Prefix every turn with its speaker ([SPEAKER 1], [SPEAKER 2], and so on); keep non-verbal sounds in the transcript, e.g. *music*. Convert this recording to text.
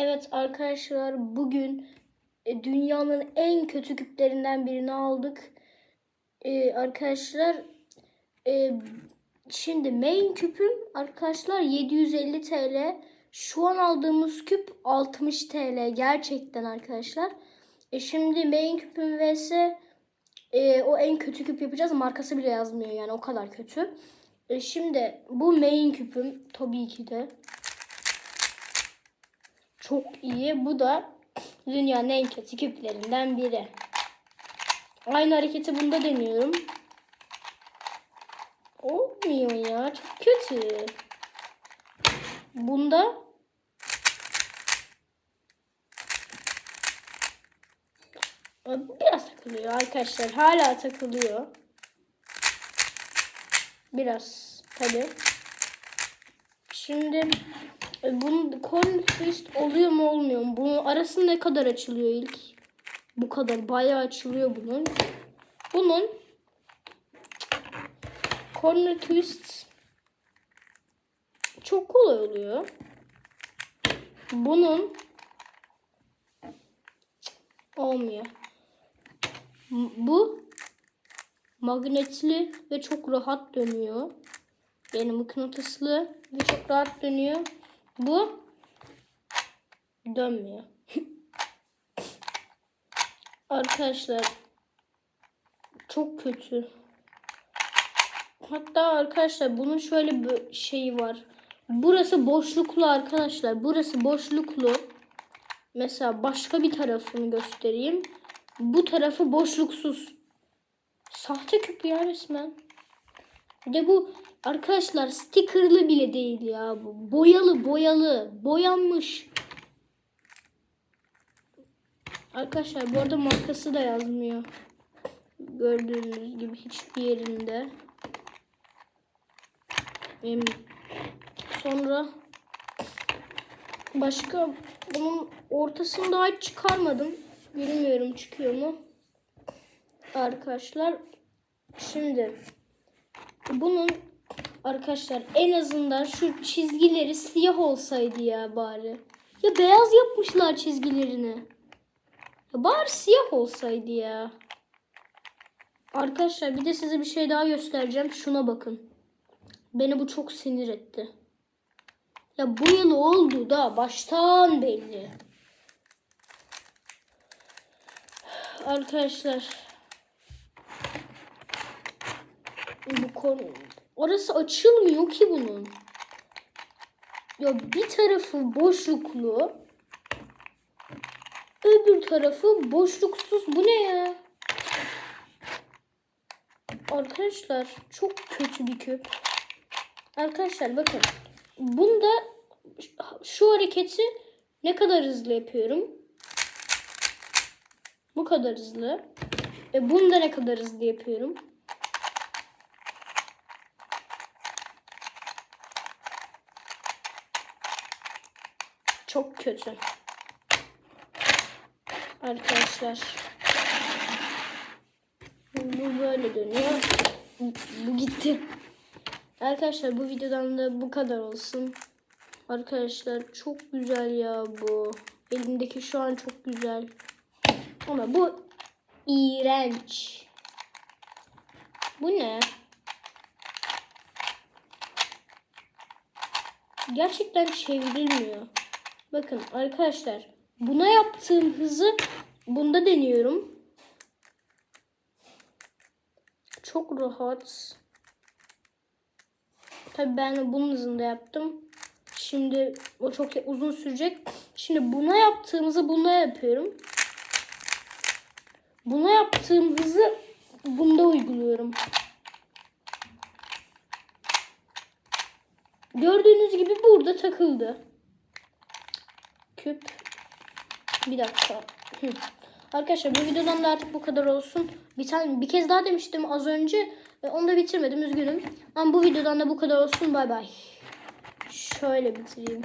[SPEAKER 1] Evet arkadaşlar bugün e, dünyanın en kötü küplerinden birini aldık. E, arkadaşlar e, şimdi main küpüm arkadaşlar 750 TL. Şu an aldığımız küp 60 TL gerçekten arkadaşlar. E, şimdi main küpüm vs e, o en kötü küp yapacağız. Markası bile yazmıyor yani o kadar kötü. E, şimdi bu main küpüm tabii ki de çok iyi. Bu da dünyanın en kötü küplerinden biri. Aynı hareketi bunda deniyorum. Olmuyor ya. Çok kötü. Bunda biraz takılıyor arkadaşlar. Hala takılıyor. Biraz tabi. Şimdi bunun coin twist oluyor mu olmuyor mu? Bunun arası ne kadar açılıyor ilk? Bu kadar bayağı açılıyor bunun. Bunun corner twist çok kolay oluyor. Bunun olmuyor. Bu magnetli ve çok rahat dönüyor. Yani mıknatıslı ve çok rahat dönüyor. Bu dönmüyor. *laughs* Arkadaşlar çok kötü. Hatta arkadaşlar bunun şöyle bir şeyi var. Burası boşluklu arkadaşlar. Burası boşluklu. Mesela başka bir tarafını göstereyim. Bu tarafı boşluksuz. Sahte küp ya resmen. Bir de bu arkadaşlar stickerlı bile değil ya bu. Boyalı boyalı. Boyanmış. Arkadaşlar bu arada markası da yazmıyor. Gördüğünüz gibi hiçbir yerinde. Sonra başka bunun ortasını daha hiç çıkarmadım. Bilmiyorum çıkıyor mu. Arkadaşlar şimdi bunun arkadaşlar en azından şu çizgileri siyah olsaydı ya bari. Ya beyaz yapmışlar çizgilerini. Ya bari siyah olsaydı ya. Arkadaşlar bir de size bir şey daha göstereceğim. Şuna bakın. Beni bu çok sinir etti. Ya bu yıl oldu da baştan belli. Arkadaşlar bu konu orası açılmıyor ki bunun. Ya bir tarafı boşluklu öbür tarafı boşluksuz. Bu ne ya? Arkadaşlar çok kötü bir küp. Arkadaşlar bakın. Bunda şu hareketi ne kadar hızlı yapıyorum? Bu kadar hızlı. E bunda ne kadar hızlı yapıyorum? Çok kötü. Arkadaşlar. Bu böyle dönüyor. Bu gitti. Arkadaşlar bu videodan da bu kadar olsun. Arkadaşlar çok güzel ya bu. Elimdeki şu an çok güzel. Ama bu iğrenç. Bu ne? Gerçekten çevrilmiyor. Bakın arkadaşlar buna yaptığım hızı bunda deniyorum. Çok rahat. Tabii ben bunun hızında yaptım. Şimdi o çok uzun sürecek. Şimdi buna yaptığımızı buna yapıyorum. Buna yaptığım hızı bunda uyguluyorum. Gördüğünüz gibi burada takıldı. Küp. Bir dakika. Arkadaşlar bu videodan da artık bu kadar olsun. Bir tane bir kez daha demiştim az önce. Onu da bitirmedim üzgünüm. Ama bu videodan da bu kadar olsun. Bay bay. Şöyle bitireyim.